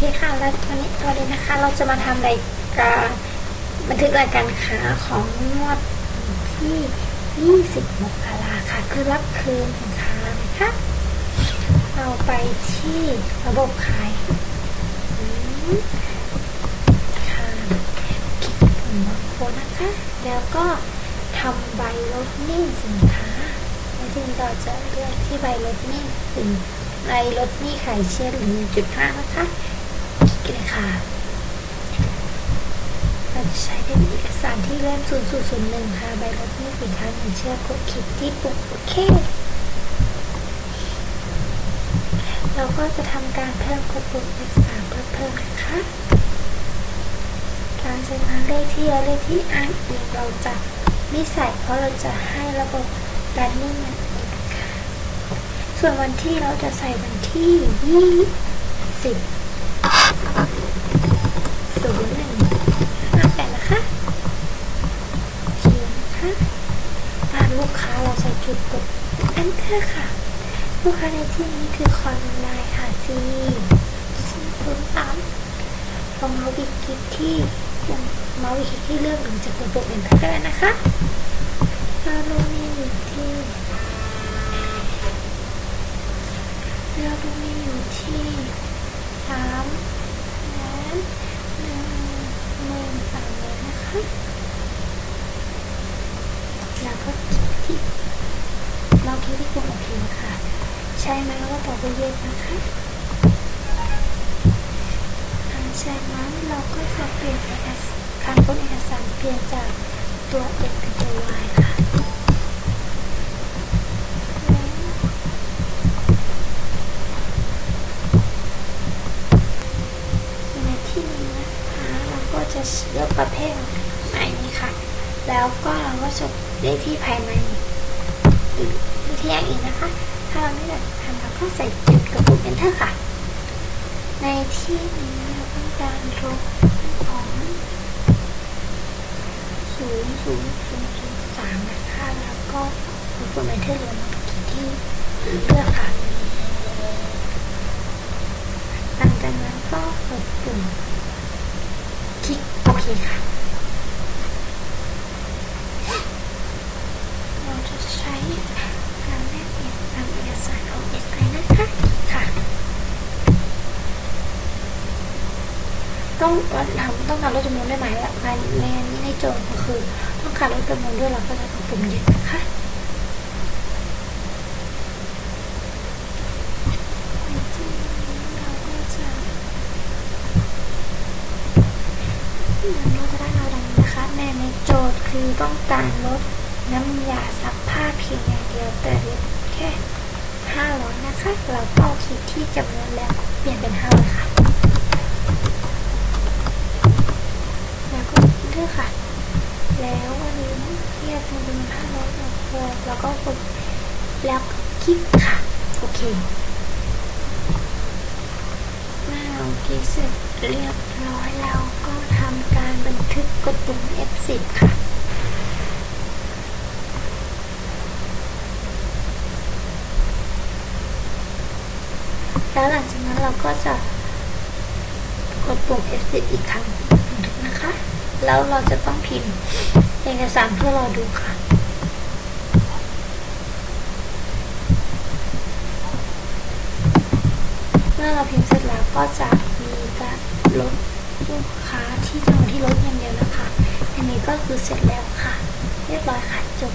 เคค่ะแล้ววันนี้ตัวนี้นะคะ เราจะมาทำรายการบันทึกรายการค้าของงวดที่ 20 มกราค่ะ คือรับคืนสินค้านะคะ เราไปที่ระบบขายค่ะคลิกปุ่มโฟนนะคะ แล้วก็ทำใบลดหนี้สินค้าแล้วทีนี้เราจะเลือกที่ใบลดหนี้สินใบลดหนี้ขายเชื่อหรือ1.5นะคะ ค่ะ เราจะใช้เป็นเอกสารที่เล่ม0001 ค่ะ ใบลดหนี้สินค้าหนึ่งเชื่อกดคลิกที่ปุ่มโอเค เราก็จะทำการเพิ่มกดปุ่ม F3 เพื่อเพิ่มนะคะหลังจากนั้นเลขที่เลขที่อ้างอิงเราจะไม่ใส่เพราะเราจะให้ระบบ running มันเองค่ะ ส่วนวันที่เราจะใส่วันที่20ศูนย์หนึ่งห้าแปดนะคะเขียนนะคะอ่าลูกค้าเราใส่จุดกด enter ค่ะ ลูกค้าในที่นี้คือคอนไลน์ค่ะ C ศูนย์สามลองเมาส์วิคลิที่เมาส์วิคลิกที่เลือกหรือจะกดปุ่ม enter ก็ได้นะคะเราลงนี้อยู่ที่เราลงนี้อยู่ที่สามและหนึ่งหมื่นสามเลยนะคะ แล้วก็คลิกที่เราคลิกที่ปุ่มโอเคค่ะ ใช่ไหมว่าต่อไปเย็นนะคะหลังจากนั้นเราก็จะเปลี่ยนเอกสารการบนเอกสารเปลี่ยนจากตัว X เป็นตัว Y ค่ะในที่นี้นะคะเราก็จะเลือกประเภทใหม่นี้ค่ะ แล้วก็เราก็จะเลขที่ภายในหรือเลขที่อย่างอื่นนะคะ ถ้าเราไม่อยากทำเราก็ใส่จุดกับปุ่ม enter ค่ะ ในที่นี้เราต้องการลบของศูนย์ศูนย์ศูนย์ศูนย์สามนะคะแล้วก็กดปุ่ม enter เหลือมกี่ที่เลือกค่ะหลังจากนั้นก็กดปุ่มคลิกโอเคค่ะ เราจะใช้การแลกเปลี่ยนตามเอกสารของ SI นะคะค่ะ ต้องทำต้องการลดจำนวนได้ไหมละภายในในโจทย์ก็คือ ต้องการลดจำนวนด้วยเราก็จะกดปุ่มย็นนะคะในที่นี้เราก็จะเราจะได้เราดังนี้นะคะแม่ในโจทย์คือต้องการลดน้ำยาซักผ้าเพียงอย่างเดียวแต่เพียงแค่500นะคะ เราก็คลิกที่จำนวนแล้วเปลี่ยนเป็น500ค่ะ แล้วก็เลือกค่ะ แล้ววันนี้ เทียบเป็นเป็นห้าร้อยพอแล้วก็กดแล้วคลิกค่ะ โอเคเมื่อเราคลิกเสร็จเรียบร้อยเราก็ทำการบันทึกกดปุ่ม F10 ค่ะแล้วหลังจากนั้นเราก็จะกดปุ่ม F10 อีกครั้งนะคะ แล้วเราจะต้องพิมพ์ เอกสารเพื่อรอดูค่ะเมื่อเราพิมพ์เสร็จแล้วก็จะมีการลดลูกค้าที่จองที่ลดอย่างเดียวนะคะ อันนี้ก็คือเสร็จแล้วค่ะ เรียบร้อยค่ะจบ